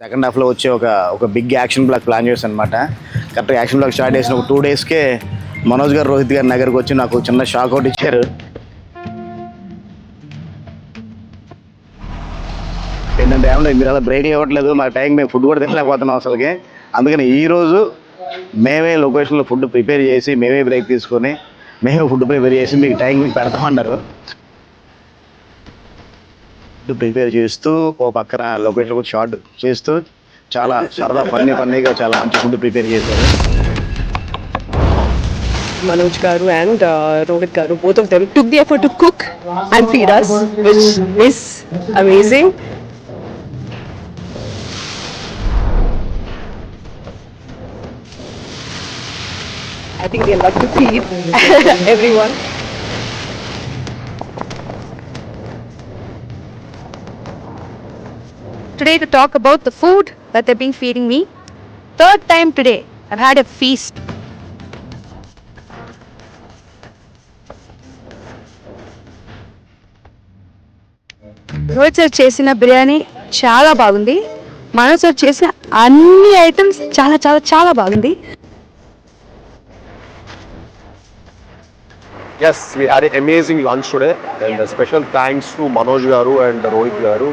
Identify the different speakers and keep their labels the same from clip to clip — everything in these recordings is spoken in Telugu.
Speaker 1: సెకండ్ హాఫ్లో వచ్చే ఒక ఒక బిగ్ యాక్షన్ బ్లాక్ ప్లాన్ చేశాను అనమాట కరెక్ట్గా యాక్షన్ బ్లాక్ స్టార్ట్ చేసిన ఒక టూ డేస్కే మనోజ్ గారు రోహిత్ గారి దగ్గరకు వచ్చి నాకు చిన్న షాక్ అవుట్ ఇచ్చారు. ఏంటంటే ఏమన్నా మీరు అలా బ్రేక్ ఇవ్వట్లేదు మా టైం మేము ఫుడ్ కూడా తినలేకపోతున్నాం అసలుకి. అందుకని ఈరోజు మేమే లొకేషన్లో ఫుడ్ ప్రిపేర్ చేసి మేమే బ్రేక్ తీసుకొని మేమే ఫుడ్ ప్రిపేర్ చేసి మీకు టైం మీకు పెడతామన్నారు. ఫుడ్ ప్రిపేర్ చేస్తూ ఓ పక్కన లొకేషన్ కూడా షార్ట్ చేస్తూ చాలా సరదా ఫన్నీ ఫన్నీగా చాలా మంచి ఫుడ్ ప్రిపేర్ చేశారు
Speaker 2: Manoj Garu and uh, Rohit Garu, both of them took the effort to cook and feed us, which is amazing. I think they love to feed everyone.
Speaker 3: Today to talk about the food that they've been feeding me. Third time today, I've had a feast. Rohit sir చేసిన బిర్యానీ చాలా బాగుంది మనోజ్ సార్ చేసిన అన్ని ఐటమ్స్ చాలా చాలా చాలా బాగుంది
Speaker 4: yes we had an lunch today and special thanks to Manoj గారు అండ్ రోహిత్ గారు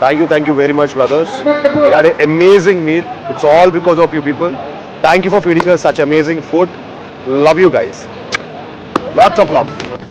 Speaker 4: Thank you, thank you very much, brothers. We had an amazing meal. It's all because of you people. Thank you for feeding us such amazing food. Love you guys. Lots of love.